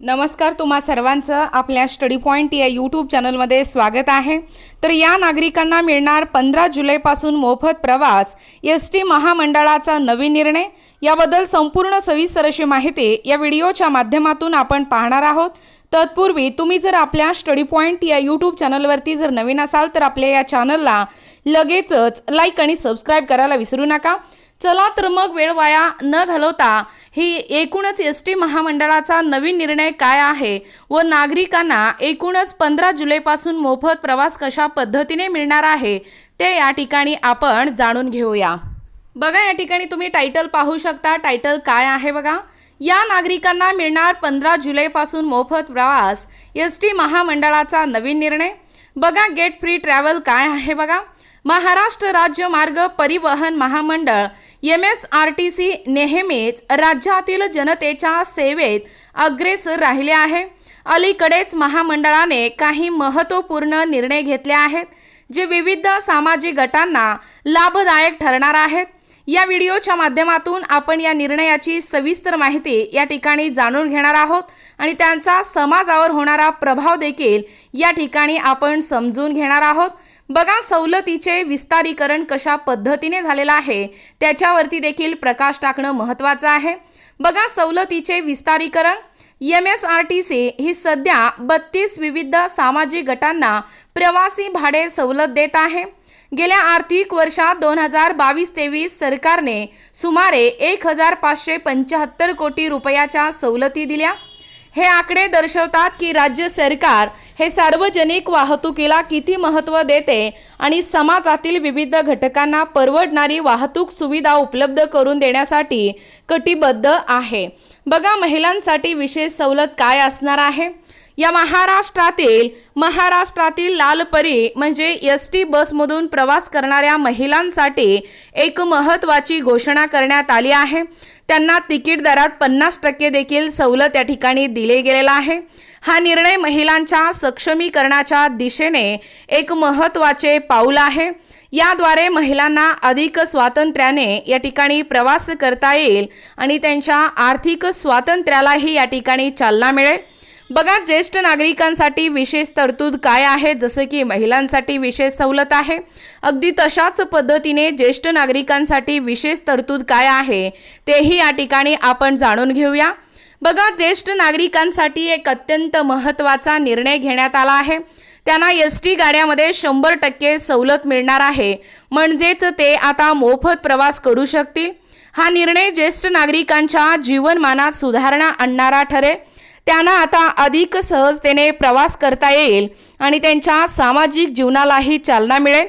नमस्कार तुम्हा सर्वांचं. आपल्या स्टडी पॉईंट या यूट्यूब चॅनलमध्ये स्वागत आहे. तर या नागरिकांना मिळणार पंधरा जुलैपासून मोफत प्रवास एस टी महामंडळाचा नवीन निर्णय. याबद्दल संपूर्ण सविस्तर अशी माहिती या व्हिडिओच्या माध्यमातून आपण पाहणार आहोत. तत्पूर्वी तुम्ही जर आपल्या स्टडी पॉईंट या यूट्यूब चॅनलवरती जर नवीन असाल तर आपल्या या चॅनलला लगेचच लाईक आणि सबस्क्राईब करायला विसरू नका. चला तर मग वेळ वाया न घालवता ही एकूणच एस टी महामंडळाचा नवीन निर्णय काय आहे व नागरिकांना एकूणच पंधरा जुलैपासून मोफत प्रवास कशा पद्धतीने मिळणार आहे ते या ठिकाणी आपण जाणून घेऊया. बघा या ठिकाणी तुम्ही टायटल पाहू शकता. टायटल काय आहे बघा? या नागरिकांना मिळणार पंधरा जुलैपासून मोफत प्रवास एस टी महामंडळाचा नवीन निर्णय. बघा गेट फ्री ट्रॅव्हल काय आहे बघा? महाराष्ट्र राज्य मार्ग परिवहन महामंडळ M S R T C नेहमीच राज्यातील जनतेच्या सेवेत अग्रेसर राहिले आहे. अलीकडेच महामंडळाने काही महत्त्वपूर्ण निर्णय घेतले आहेत जे विविध सामाजिक गटांना लाभदायक ठरणार आहेत. या व्हिडिओच्या माध्यमातून आपण या निर्णयाची सविस्तर माहिती या ठिकाणी जाणून घेणार आहोत आणि त्यांचा समाजावर होणारा प्रभाव देखील या ठिकाणी आपण समजून घेणार आहोत. बघा सवलतीचे विस्तारीकरण कशा पद्धतीने झालेलं आहे त्याच्यावरती देखील प्रकाश टाकणं महत्त्वाचं आहे. बघा सवलतीचे विस्तारीकरण M S R T C ही सध्या बत्तीस विविध सामाजिक गटांना प्रवासी भाडे सवलत देत आहे. गेल्या आर्थिक वर्षात दोन हजार बावीस तेवीस सरकारने सुमारे एक हजार पाचशे पंच्याहत्तर कोटी रुपयाच्या सवलती दिल्या. हे आकडे दर्शवतात की राज्य सरकार हे सार्वजनिक वाहतुकीला किती महत्त्व देते आणि समाजातील विविध घटकांना परवडणारी वाहतूक सुविधा उपलब्ध करून देण्यासाठी कटिबद्ध आहे. बघा महिलांसाठी विशेष सवलत काय असणार आहे? या महाराष्ट्रातील महाराष्ट्रातील लालपरी म्हणजे एस टी बसमधून प्रवास करणाऱ्या महिलांसाठी एक महत्त्वाची घोषणा करण्यात आली आहे. त्यांना तिकीट दरात पन्नास टक्के देखील सवलत या ठिकाणी दिले गेलेला आहे. हा निर्णय महिलांच्या सक्षमीकरणाच्या दिशेने एक महत्त्वाचे पाऊल आहे. याद्वारे महिलांना अधिक स्वातंत्र्याने या ठिकाणी प्रवास करता येईल आणि त्यांच्या आर्थिक स्वातंत्र्यालाही या ठिकाणी चालना मिळेल. बघा ज्येष्ठ नागरिकांसाठी विशेष तरतूद काय आहे? जसं की महिलांसाठी विशेष सवलत आहे. अगदी तशाच पद्धतीने ज्येष्ठ नागरिकांसाठी विशेष तरतूद काय आहे तेही या ठिकाणी आपण जाणून घेऊया. बघा ज्येष्ठ नागरिकांसाठी एक अत्यंत महत्त्वाचा निर्णय घेण्यात आला आहे. त्यांना एस टी गाड्यामध्ये शंभर टक्के सवलत मिळणार आहे. म्हणजेच ते आता मोफत प्रवास करू शकतील. हा निर्णय ज्येष्ठ नागरिकांच्या जीवनमानात सुधारणा आणणारा ठरेल. त्यांना आता अधिक सहजतेने प्रवास करता येईल आणि त्यांच्या सामाजिक जीवनालाही चालना मिळेल.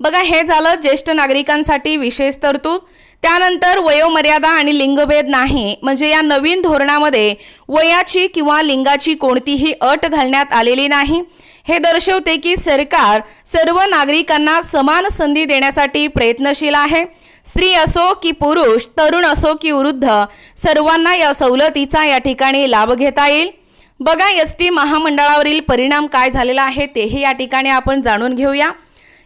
बघा हे झालं ज्येष्ठ नागरिकांसाठी विशेष तरतूद. त्यानंतर वयोमर्यादा आणि लिंगभेद नाही म्हणजे या नवीन धोरणामध्ये वयाची किंवा लिंगाची कोणतीही अट घालण्यात आलेली नाही. हे दर्शवते की सरकार सर्व नागरिकांना समान संधी देण्यासाठी प्रयत्नशील आहे. स्त्री असो की पुरुष तरुण असो की वृद्ध सर्वांना या सवलतीचा या ठिकाणी लाभ घेता येईल. बघा एस टी महामंडळावरील परिणाम काय झालेला आहे तेही या ठिकाणी आपण जाणून घेऊया.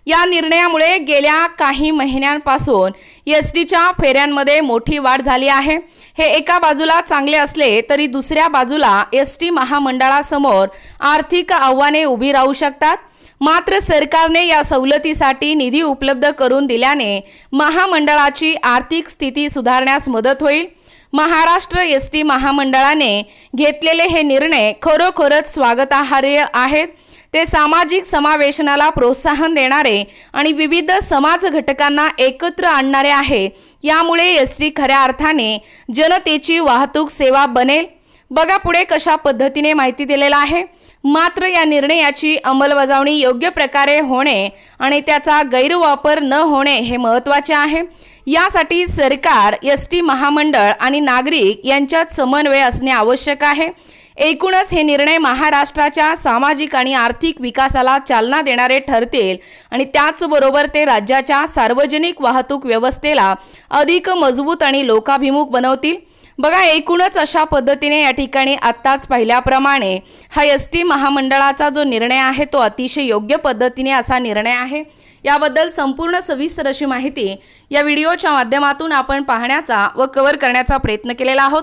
या निर्णयामुळे गेल्या काही महिन्यांपासून एस टीच्या फेऱ्यांमध्ये मोठी वाढ झाली आहे. हे एका बाजूला चांगले असले तरी दुसऱ्या बाजूला एस टी महामंडळासमोर आर्थिक आव्हाने उभी राहू शकतात. मात्र सरकारने या सवलतीसाठी निधी उपलब्ध करून दिल्याने महामंडळाची आर्थिक स्थिती सुधारण्यास मदत होईल. महाराष्ट्र एस टी महामंडळाने घेतलेले हे निर्णय खरोखरच स्वागतार्ह आहेत. ते सामाजिक समावेशनाला प्रोत्साहन देणारे आणि विविध समाज घटकांना एकत्र आणणारे आहे. यामुळे एस टी खऱ्या अर्थाने जनतेची वाहतूक सेवा बनेल. बघा पुढे कशा पद्धतीने माहिती दिलेला आहे. मात्र या निर्णयाची अंमलबजावणी योग्य प्रकारे होणे आणि त्याचा गैरवापर न होणे हे महत्त्वाचे आहे. यासाठी सरकार एस टी महामंडळ आणि नागरिक यांच्यात समन्वय असणे आवश्यक आहे. एकूणच हे निर्णय महाराष्ट्राच्या सामाजिक आणि आर्थिक विकासाला चालना देणारे ठरतील आणि त्याचबरोबर ते राज्याच्या सार्वजनिक वाहतूक व्यवस्थेला अधिक मजबूत आणि लोकाभिमुख बनवतील. बघा एकूणच अशा पद्धतीने या ठिकाणी आत्ताच पाहिल्याप्रमाणे हा एस टी महामंडळाचा जो निर्णय आहे तो अतिशय योग्य पद्धतीने असा निर्णय आहे. याबद्दल संपूर्ण सविस्तर अशी माहिती या व्हिडिओच्या माध्यमातून आपण पाहण्याचा व कव्हर करण्याचा प्रयत्न केलेला आहोत.